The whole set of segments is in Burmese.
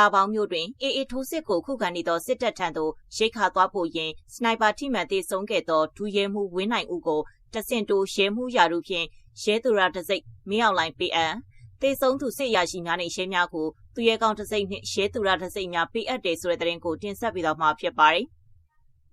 တာပေါင်းမျိုးတွင်အေအေထိုးစစ်ကိုခုခံနေသောစစ်တပ်ထံသို့ရိတ်ခါသွားဖို့ယင်စနိုက်ပါထိမှန်သေးဆုံးခဲ့သောဒူရဲမှုဝင်းနိုင်ဦးကိုတဆင့်တိုးရဲမှုရာထူးဖြင့်ရဲသူရတစိတ်မင်းအောင်လိုင်းပေးအပ်တေဆုံးသူစစ်ရာရှိများနှင့်ရဲများကိုသူရဲကောင်းတစိမ့်နှင့်ရဲသူရတစိမ့်များပေးအပ်တယ်ဆိုတဲ့သတင်းကိုတင်ဆက်ပေးတော့မှာဖြစ်ပါတယ်။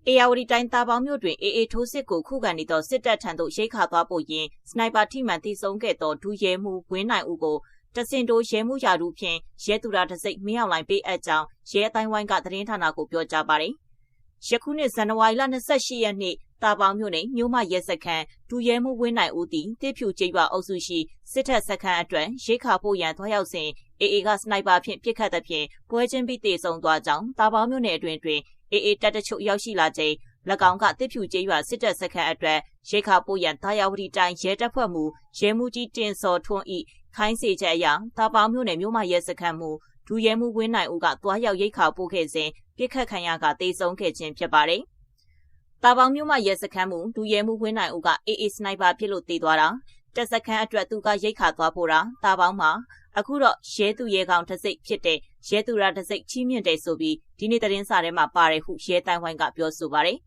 အေယာဝတီတိုင်းတာပေါင်းမြို့တွင်အေအေထိုးစစ်ကိုခုခံနေသောစစ်တပ်ထံသို့ရိတ်ခါသွားဖို့ယင်စနိုက်ပါထိမှန်တိစုံခဲ့သောဒူရဲမှုဝင်းနိုင်ဦးကို တစင်တိုရဲမှုရာထူးဖြင့်ရဲသူရတစိမ့်မင်းအောင်လိုင်းပေးအပ်ကြောင်းရဲအတိုင်းဝိုင်းကသတင်းဌာနကိုပြောကြားပါတယ်။ယခုနှစ်ဇန်နဝါရီလ28ရက်နေ့တာပေါင်းမြို့နယ်မြို့မရဲစခန်းဒူရဲမှုဝင်းနိုင်ဦးသည်တစ်ဖြူကျေးရွာအုပ်စုရှိစစ်တပ်စခန်းအတွက်ရိတ်ခါပို့ရန်သွားရောက်စဉ်အေအေကစနိုက်ပါဖြင့်ပစ်ခတ်သဖြင့်ပွဲချင်းပြီးတေဆုံးသွားကြောင်းတာပေါင်းမြို့နယ်အတွင်းတွင်အေအေတပ်တချို့ရောက်ရှိလာချိန်၎ င်းကတစ်ဖြူကျေးရွာစစ်တပ်စခန်းအတွက်ရိတ်ခါပို့ရန်တာယာဝတီတိုင်းရဲတပ်ဖွဲ့မှရဲမှုကြီးတင်စော်ထွန်းဤခိုင်းစေချက်အရတာပေါင်းမြို့နယ်မြို့မရဲစခန်းမှဒူရဲမှုဝင်းနိုင်ဦးကသွားရောက်ရိတ်ခါပို့ခဲ့စဉ်ပြစ်ခတ်ခံရကတေဆုံးခဲ့ခြင်းဖြစ်ပါတယ်။တာပေါင်းမြို့မရဲစခန်းမှဒူရဲမှုဝင်းနိုင်ဦးကအေအေစနိုက်ပါဖြစ်လို့တေသွားတာတက်စခန်းအတွက်သူကရိတ်ခါသွားဖို့တာတာပေါင်းမှာအခုတော့ရဲသူရဲကောင်တစ်စိတ်ဖြစ်တဲ့ရဲသူရာတစ်စိတ်ချီးမြှင့်တယ်ဆိုပြီးဒီနေ့သတင်းစာထဲမှာပါတယ်ဟုရဲတိုင်းဝိုင်းကပြောဆိုပါတယ်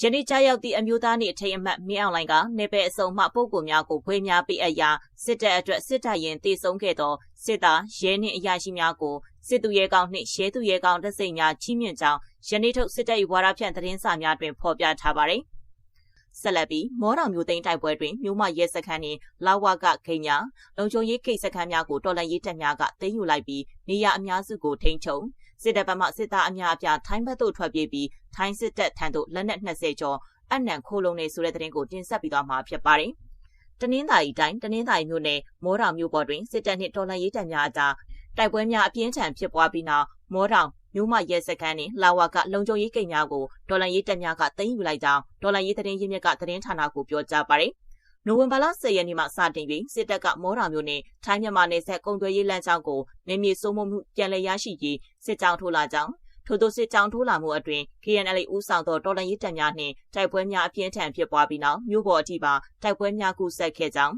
ယနေ့ကြားရောက်သည့်အမျိုးသားနှင့်အထိတ်အမှတ်မင်းအောင်လိုင်ကနေပယ်အစုံမှပုံကိုများကိုဘွေးများပေးအပ်ရာစစ်တပ်အတွက်စစ်တပ်ရင်တည်ဆုံခဲ့သောစစ်သားရဲနှင့်အရာရှိများကိုစစ်သူရဲကောင်းနှင့်ရဲသူရဲကောင်းတစိမ့်များချီးမြှင့်ကြောင်းယနေ့ထုတ်စစ်တပ်၏ဝါဒဖြန့်သတင်းစာများတွင်ဖော်ပြထားပါသည် ဆက်လက်ပြီးမောတော်မျိုးသိန်းတိုက်ပွဲတွင်မြို့မရဲစခန်းနှင့်လာဝကခိန်ညာလုံခြုံရေးကိတ်စခန်းများကိုတော်လှန်ရေးတပ်များကသိမ်းယူလိုက်ပြီးနေရအများစုကိုထိန်းချုပ်စစ်တပ်ဘက်မှစစ်သားအများအပြားထိုင်းဘက်သို့ထွက်ပြေးပြီးထိုင်းစစ်တပ်ထံသို့လက်နက်20ကျော်အနံခိုးလုံးနေဆိုတဲ့သတင်းကိုတင်ဆက်ပြီးသွားမှာဖြစ်ပါတယ်။တနင်္သာရီတိုင်းတနင်္သာရီမြို့နယ်မောတော်မြို့ပေါ်တွင်စစ်တပ်နှင့်တော်လှန်ရေးတပ်များအကြားတိုက်ပွဲများအပြင်းထန်ဖြစ်ပွားပြီးနောက်မောတော် မြို့မရဲစခန်းနှင့်လာဝကလုံခြုံရေးကိတ်များကိုဒေါ်လာရေးတပ်များကသိမ်းယူလိုက်ကြောင်းဒေါ်လာရေးသတင်းရင်းမြစ်ကသတင်းဌာနကိုပြောကြားပါတယ်။နိုဝင်ဘာလ10ရက်နေ့မှစတင်ပြီးစစ်တပ်ကမော်ရာမျိုးနဲ့ထိုင်းမြန်မာနယ်စပ်ကုန်သွယ်ရေးလမ်းကြောင်းကိုနေမြေစိုးမိုးမှုပြန်လည်ရရှိရေးစစ်ကြောင်းထိုးလာကြောင်းထို့သောစစ်ကြောင်းထိုးလာမှုအတွင်း KNL ဦးဆောင်သောတော်လှန်ရေးတပ်များနှင့်တိုက်ပွဲများအပြင်းထန်ဖြစ်ပွားပြီးနောက်မြို့ပေါ်အထိပါတိုက်ပွဲများကူဆက်ခဲ့ကြောင်း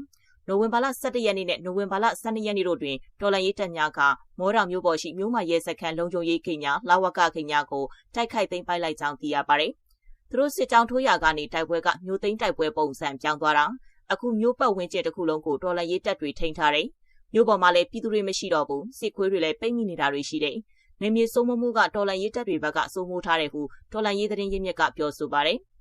နိုဝင်ဘာလ17ရက်နေ့နဲ့နိုဝင်ဘာလ12ရက်နေ့တို့တွင်တော်လန်ရေးတပ်များကမော်တော်မျိုးပေါ်ရှိမြို့မရဲစခန်းလုံခြုံရေးခိညာလာဝကခိညာကိုတိုက်ခိုက်သိမ်းပိုက်လိုက်ကြောင်းသိရပါတယ်။သူတို့စစ်ကြောင်းထိုးရာကနေတိုက်ပွဲကမြို့သိမ်းတိုက်ပွဲပုံစံပြောင်းသွားတာအခုမြို့ပတ်ဝန်းကျင်တစ်ခုလုံးကိုတော်လန်ရေးတပ်တွေထိန်းထားတယ်။မြို့ပေါ်မှာလည်းပြည်သူတွေမရှိတော့ဘူးစစ်ခွေးတွေလည်းပိတ်မိနေတာတွေရှိတယ်။နေမြေစိုးမိုးမှုကတော်လန်ရေးတပ်တွေဘက်ကစိုးမိုးထားတယ်ဟုတော်လန်ရေးသတင်းရင်းမြစ်ကပြောဆိုပါတယ်။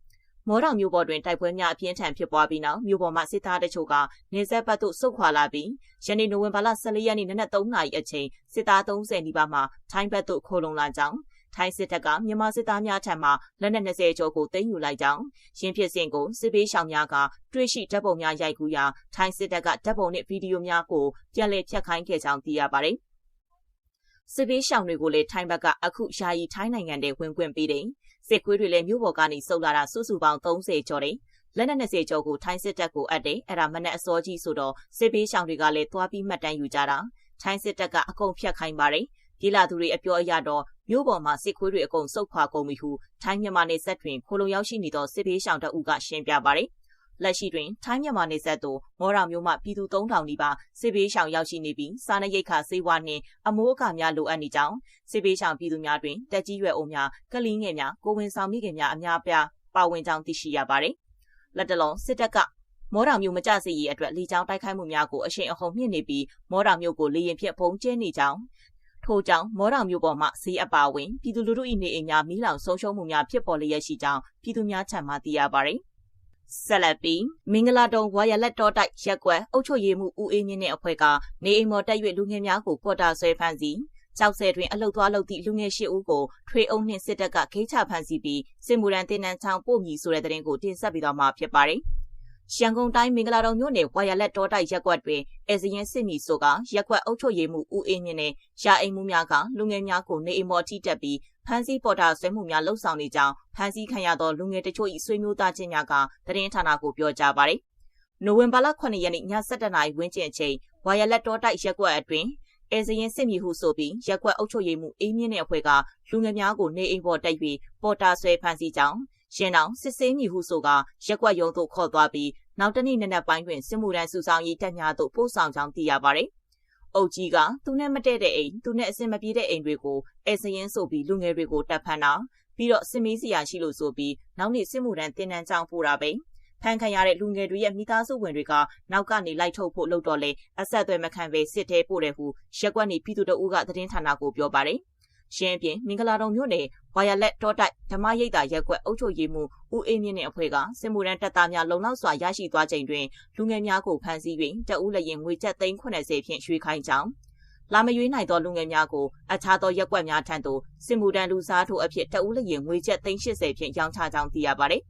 မော်တော်မျိုးပေါ်တွင်တိုက်ပွဲများအပြင်းထန်ဖြစ်ပွားပြီးနောက်မြို့ပေါ်မှာစစ်သားတချို့ကနေဆက်ဘက်သို့ဆုတ်ခွာလာပြီးယနေ့နိုဝင်ဘာလ14ရက်နေ့နနက်3နာရီအချိန်စစ်သား30နီးပါးမှထိုင်းဘက်သို့ခိုးလုံလာကြောင်းထိုင်းစစ်တပ်ကမြန်မာစစ်သားများထံမှလက်နက်20ကျော်ကိုသိမ်းယူလိုက်ကြောင်းရင်းဖြစ်စဉ်ကိုစစ်ပေးရှောင်များကတွေ့ရှိဓာတ်ပုံများရိုက်ကူးရာထိုင်းစစ်တပ်ကဓာတ်ပုံနှင့်ဗီဒီယိုများကိုပြန်လည်ဖြတ်ခိုင်းခဲ့ကြောင်းသိရပါတယ်စစ်ပေးရှောင်တွေကိုလည်းထိုင်းဘက်ကအခုယာယီထိုင်းနိုင်ငံထဲဝင်ခွင့်ပေးတယ် စစ်ကွေးတွေလည်းမြို့ပေါ်ကနေစုပ်လာတာစုစုပေါင်း30ကျော်တယ်လက်နက်20ကျော်ကိုထိုင်းစစ်တပ်ကိုအပ်တယ်အဲ့ဒါမနဲ့အစောကြီးဆိုတော့စစ်ပေးရှောင်တွေကလည်းသွားပြီးမှတ်တမ်းယူကြတာထိုင်းစစ်တပ်ကအကုန်ဖြတ်ခိုင်းပါတယ်ပြည်လာသူတွေအပြောအရတော့မြို့ပေါ်မှာစစ်ခွေးတွေအကုန်စုပ်ခွာကုန်ပြီဟုထိုင်းမြန်မာနယ်စပ်တွင်ခိုလုံရောက်ရှိနေသောစစ်ပေးရှောင်တအုပ်ကရှင်းပြပါတယ် လက်ရှိတွင် ထိုင်းမြန်မာနယ်စပ်သို့မော်ရာမျိုးမှပြည်သူ3000နီးပါးစစ်ဘေးရှောင်ရောက်ရှိနေပြီးစားနပ်ရိက္ခာဆေးဝါးနှင့်အမိုးအကာများလိုအပ်နေကြောင်းစစ်ဘေးရှောင်ပြည်သူများတွင်တက်ကြီးရွယ်အိုများကလေးငယ်များကိုဝင်ဆောင်မိခင်များအများပြားပါဝင်ကြောင်းသိရှိရပါတယ်။လက်တလုံးစစ်တပ်ကမော်ရာမျိုးမကြစေရေးအတွက်လေကြောင်းတိုက်ခိုက်မှုများကိုအရှိန်အဟုန်မြင့်နေပြီးမော်ရာမျိုးကိုလေရင်ဖြင့်ဖုံးကျဲနေကြောင်းထို့ကြောင့်မော်တော်မျိုးပေါ်မှဈေးအပါဝင်ပြည်သူလူထု၏နေအိမ်များမိလောင်ဆုံးရှုံးမှုများဖြစ်ပေါ်လျက်ရှိကြောင်းပြည်သူများထံမှသိရပါသည် ဆက်လက်ပြီးမင်္ဂလာတုံဝါရလက်တော်တိုက်ရက်ကွယ်အုပ်ချုပ်ရေးမှုဦးအေးမြင့်နဲ့အဖွဲ့ကနေအိမ်မော်တက်၍လူငယ်များကိုပေါ်တာဆွဲဖမ်းဆီးကြောက်ဆဲတွင်အလုတ်သွားလုတ်သည့်လူငယ်ရှိဦးကိုထွေအုံနှင့်စစ်တပ်ကခိချဖမ်းဆီးပြီးစစ်မှုရန်တင်နန်းချောင်းပို့မြည်ဆိုတဲ့တဲ့ရင်ကိုတင်ဆက်ပြီးတော့မှာဖြစ်ပါတယ်။ရန်ကုန်တိုင်းမင်္ဂလာတောင်မြို့နယ်ဝါရလက်တော်တိုက်ရက်ကွက်တွင်အဲဇရင်စစ်မီဆိုကရက်ကွက်အုပ်ချုပ်ရေးမှုဦးအေးမြင့်နဲ့ရာအိမ်မှုများကလူငယ်များကိုနေအိမ်မော်ထိတက်ပြီး ဖမ်းဆီးပေါ်တာဆွဲမှုများလှုပ်ဆောင်နေကြောင်းဖမ်းဆီးခံရသောလူငယ်တချို့၏ဆွေမျိုးသားချင်းများကသတင်းဌာနကိုပြောကြားပါသည်။နိုဝင်ဘာလ9ရက်နေ့ည7:00နာရီဝန်းကျင်အချိန်ဝါရလက်တော်တိုက်ရက်ကွက်အတွင်းအဲဇရင်စစ်မီဟုဆိုပြီးရက်ကွက်အုပ်ချုပ်ရေးမှုအေးမြင့်တဲ့အဖွဲ့ကလူငယ်များကိုနေအိမ်ပေါ်တက်၍ပေါ်တာဆွဲဖမ်းဆီးကြောင်းရှင်အောင်စစ်ဆေးမည်ဟုဆိုကရက်ကွက်ရုံသို့ခေါ်သွားပြီးနောက်တနေ့နနက်ပိုင်းတွင်စစ်မှုထမ်းစုဆောင်ရေးတပ်များသို့ပို့ဆောင်ကြောင်းသိရပါသည်။ အုပ်ကြီးကသူနဲ့မတည့်တဲ့အိမ်သူနဲ့အဆင်မပြေတဲ့အိမ်တွေကိုအဲစရင်ဆိုပြီးလူငယ်တွေကိုတပ်ဖမ်းတာပြီးတော့စစ်မေးစရာရှိလို့ဆိုပြီးနောက်နေ့စစ်မှုထမ်းတင်နန်းကြောင်းပို့တာပဲဖန်ခံရတဲ့လူငယ်တွေရဲ့မိသားစုဝင်တွေကနောက်ကနေလိုက်ထုတ်ဖို့လုပ်တော့လေအဆက်အသွယ်မခံပဲစစ်သေးပို့တယ်ဟုရက်ကွက်နေပြည်သူတို့ကသတင်းဌာနကိုပြောပါတယ် ရှင်းပြမင်္ဂလာတော်မြို့နယ်ဝါယာလက်တောတိုက်ဓမ္မရိပ်သာရက်ကွက်အုပ်ချုပ်ရေးမှူးဦးအေးမြင့်နဲ့အဖွဲ့ကစစ်မှုရန်တပ်သားများလုံလောက်စွာရရှိသွားချိန်တွင်လူငယ်များကိုဖမ်းဆီး၍တအူးလျင်ငွေကျပ်သိန်း80ဖြင့်ရွှေခိုင်းကြောင်းလာမရွေးနိုင်သောလူငယ်များကိုအခြားသောရက်ကွက်များထံသို့စစ်မှုတန်းလူစားထိုးအဖြစ်တအူးလျင်ငွေကျပ်သိန်း80ဖြင့်ရောင်းချကြောင်းသိရပါသည်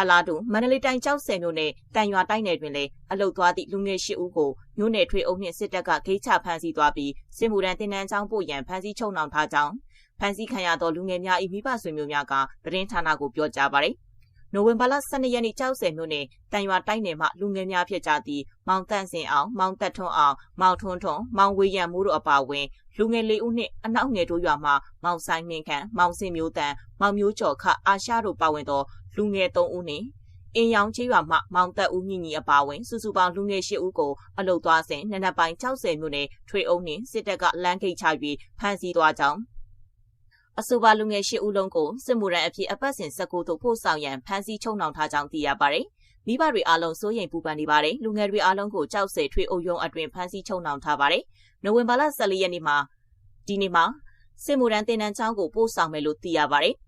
အလားတူမန္တလေးတိုင်းကျောက်ဆယ်မြို့နယ်တန်ရွာတိုင်းနယ်တွင်လည်းအလုတ်သွားသည့်လူငယ်၈ဦးကိုမြို့နယ်ထွေအုပ်နှင့်စစ်တပ်ကဂိတ်ချဖမ်းဆီးသွားပြီးစစ်မှုထမ်းတင်နန်းကျောင်းပို့ရန်ဖမ်းဆီးချုပ်နှောင်ထားကြောင်းဖမ်းဆီးခံရသောလူငယ်များ၏မိဘဆွေမျိုးများကသတင်းဌာနကိုပြောကြားပါရယ်နိုဝင်ဘာလ12ရက်နေ့ကျောက်ဆယ်မြို့နယ်တန်ရွာတိုင်းနယ်မှလူငယ်များဖြစ်ကြသည့်မောင်တန့်စင်အောင်မောင်သက်ထွန်းအောင်မောင်ထွန်းထွန်းမောင်ဝေရံမိုးတို့အပါအဝင်လူငယ်လေးဦးနှင့်အနောက်ငယ်တို့ရွာမှမောင်ဆိုင်နှင်းခန့်မောင်စင်မျိုးတန်မောင်မျိုးကျော်ခအာရှတို့ပါဝင်သော လူငယ်3ဦးနှင့်အင်ရောင်ချေးရွာမှမောင်သက်ဦးမြင့်ကြီးအပါအဝင်စုစုပေါင်းလူငယ်၈ဦးကိုအလုတ်သွားစဉ်နနက်ပိုင်း60မြို့နယ်ထွေအုပ်နှင့်စစ်တပ်ကလမ်းဂိတ်ချ၍ဖမ်းဆီးသွားကြောင်းအဆိုပါလူငယ်၈ဦးလုံးကိုစစ်မှုရန်အဖြစ်အပတ်စဉ်19သို့ပို့ဆောင်ရန်ဖမ်းဆီးချုပ်နှောင်ထားကြောင်းသိရပါတယ်။မိဘတွေအားလုံးစိုးရိမ်ပူပန်နေပါတယ်။လူငယ်တွေအားလုံးကိုကြောက်စဲထွေအုပ်ရုံအတွင်ဖမ်းဆီးချုပ်နှောင်ထားပါတယ်။နိုဝင်ဘာလ14ရက်နေ့မှာဒီနေ့မှာစစ်မှုရန်တင်နန်းချောင်းကိုပို့ဆောင်မယ်လို့သိရပါတယ်။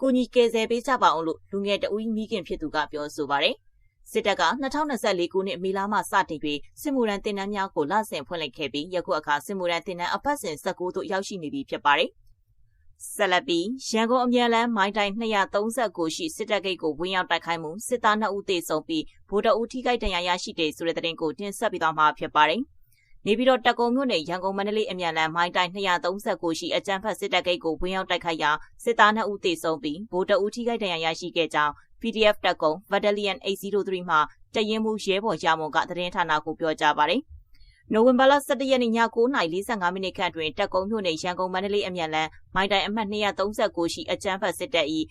ကိုကြီးကယ်ဆယ်ပေးကြပါအောင်လို့လူငယ်တဦးမိခင်ဖြစ်သူကပြောဆိုပါတယ်။စစ်တပ်က2024ခုနှစ်မေလမှစတင်ပြီးစစ်မှုရန်တင်နန်းများကိုလဆင်ဖွင့်လိုက်ခဲ့ပြီးယခုအခါစစ်မှုရန်တင်နန်းအပတ်စဉ်19သို့ရောက်ရှိနေပြီဖြစ်ပါတယ်။ဆက်လက်ပြီးရန်ကုန်အမြန်လန်းမိုင်းတိုင်း239ရှိစစ်တပ်ဂိတ်ကိုဝင်ရောက်တိုက်ခိုက်မှုစစ်သား2ဦးသေဆုံးပြီးဗိုလ်တအုပ်ထိခိုက်ဒဏ်ရာရရှိတဲ့ဆိုတဲ့သတင်းကိုတင်ဆက်ပေးသွားမှာဖြစ်ပါတယ်။ နေပြည်တော်တကုံမြို့နယ်ရန်ကုန်မန္တလေးအမြန်လန်းမိုင်းတိုင်း239ရှိအကြမ်းဖက်စစ်တပ်ဂိတ်ကိုဝင်ရောက်တိုက်ခိုက်ရာစစ်သား2ဦးသေဆုံးပြီးဗိုလ်တအုပ်ထိခိုက်ဒဏ်ရာရရှိခဲ့ကြောင်း PDF တကုံ Battalion 803မှတရင်မှုရဲဘော်ရမွန်ကသတင်းဌာနကိုပြောကြားပါတယ်။နိုဝင်ဘာလ17ရက်နေ့ည9:45မိနစ်ခန့်တွင်တက်ကုန်းမြို့နယ်ရန်ကုန်မန္တလေးအမြန်လန်းမိုင်တိုင်အမှတ်239ရှိအကြမ်းဖက်စစ်တပ်၏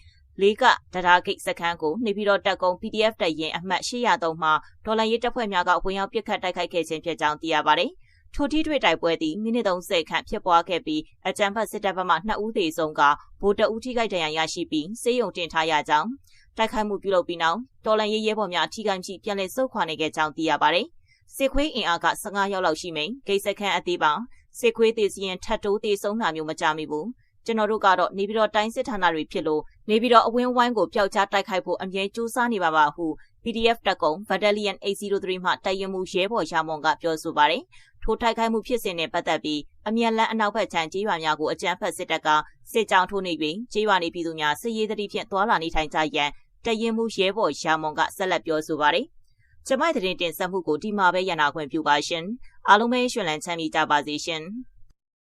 လေးကဒရာဂိတ်စခန်းကိုနေပြည်တော်တက်ကုန်း PDF တပ်ရင်အမှတ်803မှဒေါ်လာရေးတပ်ဖွဲ့များကဝင်ရောက်ပစ်ခတ်တိုက်ခိုက်ခဲ့ခြင်းဖြစ်ကြောင်းသိရပါတယ်။ထိုထိတွေ့တိုက်ပွဲသည်မိနစ်30ခန့်ဖြစ်ပွားခဲ့ပြီးအကြမ်းဖက်စစ်တပ်ဘက်မှ2ဦးသေဆုံးကဗိုလ်တအုပ်ထိခိုက်ဒဏ်ရာရရှိပြီးစေယုံတင်ထားရကြောင်းတိုက်ခိုက်မှုပြုလုပ်ပြီးနောက်တော်လန်ရေးရဲဘော်များထိခိုက်မှုပြန်လည်ဆုတ်ခွာနေခဲ့ကြောင်းသိရပါတယ်။စစ်ခွေးအင်အားက15ယောက်လောက်ရှိမိန်ဂိတ်စခန်းအသေးပါစစ်ခွေးသေးစီရင်ထတ်တိုးသေးဆုံးတာမျိုးမကြမိဘူး ကျွန်တော်တို့ကတော့နေပြည်တော်တိုင်းစစ်ဌာနတွေဖြစ်လို့နေပြည်တော်အဝင်းဝိုင်းကိုပျောက်ကြားတိုက်ခိုက်ဖို့အမြဲကြိုးစားနေပါပါဟု PDF တက်ကုံ Battalion 803မှတိုက်ရင်မှုရဲဘော်ရာမွန်ကပြောဆိုပါတယ်ထိုတိုက်ခိုက်မှုဖြစ်စဉ်နဲ့ပတ်သက်ပြီးအမြန်လန်းအနောက်ဘက်ခြမ်းကျေးရွာများကိုအကြမ်းဖက်စစ်တပ်ကစစ်ကြောင်းထိုးနေပြီးကျေးရွာနေပြည်သူများစစ်ရေးသတိဖြင့်သွာလာနေထိုင်ကြရန်တရင်မှုရဲဘော်ရာမွန်ကဆက်လက်ပြောဆိုပါတယ်ကျမတဲ့တင်ဆက်မှုကိုဒီမှာပဲရနာခွင့်ပြုပါရှင်အားလုံးပဲရှင်လန်းချမ်းမြေ့ကြပါစေရှင်။